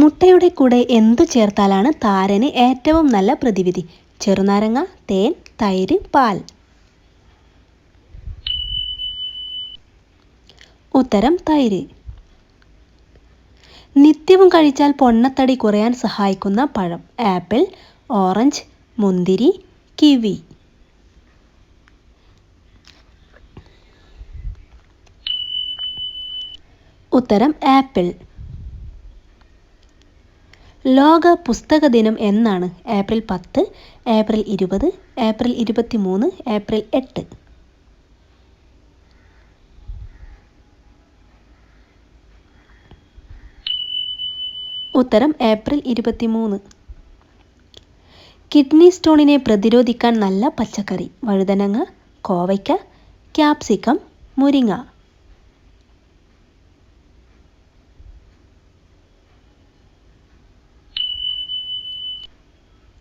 മുട്ടയുടെ കൂടെ എന്തു ചേർത്താലാണ് താരന് ഏറ്റവും നല്ല പ്രതിവിധി? ചെറുനാരങ്ങ തേൻ തൈര് പാൽ. ഉത്തരം തൈര്. നിത്യവും കഴിച്ചാൽ പൊണ്ണത്തടി കുറയാൻ സഹായിക്കുന്ന പഴം. ആപ്പിൾ ഓറഞ്ച് മുന്തിരി കിവി. ഉത്തരം ആപ്പിൾ. ലോക പുസ്തക ദിനം എന്നാണ് ഏപ്രിൽ പത്ത് ഏപ്രിൽ ഇരുപത് ഏപ്രിൽ ഇരുപത്തി മൂന്ന് ഏപ്രിൽ എട്ട്. ഉത്തരം ഏപ്രിൽ ഇരുപത്തി മൂന്ന് കിഡ്നി സ്റ്റോണിനെ പ്രതിരോധിക്കാൻ നല്ല പച്ചക്കറി വഴുതനങ്ങ കോവയ്ക്ക ക്യാപ്സിക്കം മുരിങ്ങ.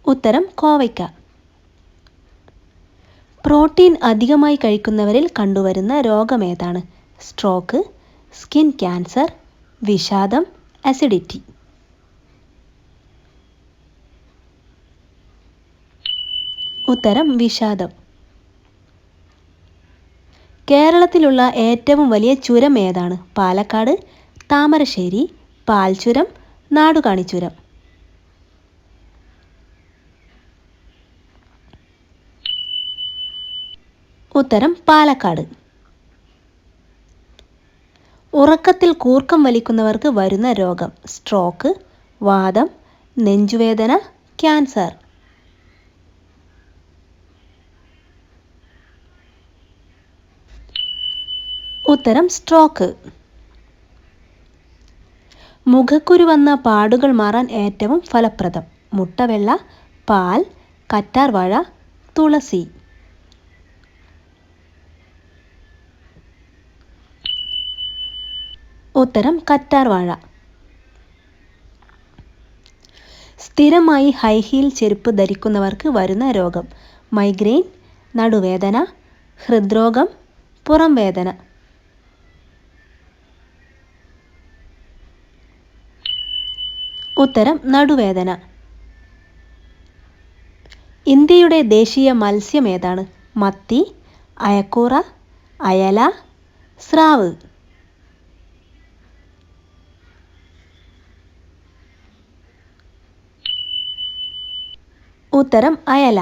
ഉത്തരം കോവയ്ക്ക. പ്രോട്ടീൻ അധികമായി കഴിക്കുന്നവരിൽ കണ്ടുവരുന്ന രോഗമേതാണ് സ്ട്രോക്ക് സ്കിൻ ക്യാൻസർ വിഷാദം അസിഡിറ്റി. ഉത്തരം വിഷാദം. കേരളത്തിലുള്ള ഏറ്റവും വലിയ ചുരം ഏതാണ്? പാലക്കാട് താമരശ്ശേരി പാൽചുരം നാടുകാണി ഉത്തരം പാലക്കാട്. ഉറക്കത്തിൽ കൂർക്കം വലിക്കുന്നവർക്ക് വരുന്ന രോഗം സ്ട്രോക്ക് വാദം നെഞ്ചുവേദന ക്യാൻസർ ഉത്തരം സ്ട്രോക്ക് മുഖക്കുരു വന്ന പാടുകൾ മാറാൻ ഏറ്റവും ഫലപ്രദം. മുട്ടവെള്ള പാൽ കറ്റാർവാഴ തുളസി. ഉത്തരം കറ്റാർവാഴ സ്ഥിരമായി ഹൈ ഹീൽ ചെരുപ്പ് ധരിക്കുന്നവർക്ക് വരുന്ന രോഗം. മൈഗ്രെയിൻ നടുവേദന ഹൃദ്രോഗം പുറം വേദന ഉത്തരം നടുവേദന. ഇന്ത്യയുടെ ദേശീയ മത്സ്യം ഏതാണ്? മത്തി അയക്കൂറ അയല സ്രാവ്. ഉത്തരം അയല.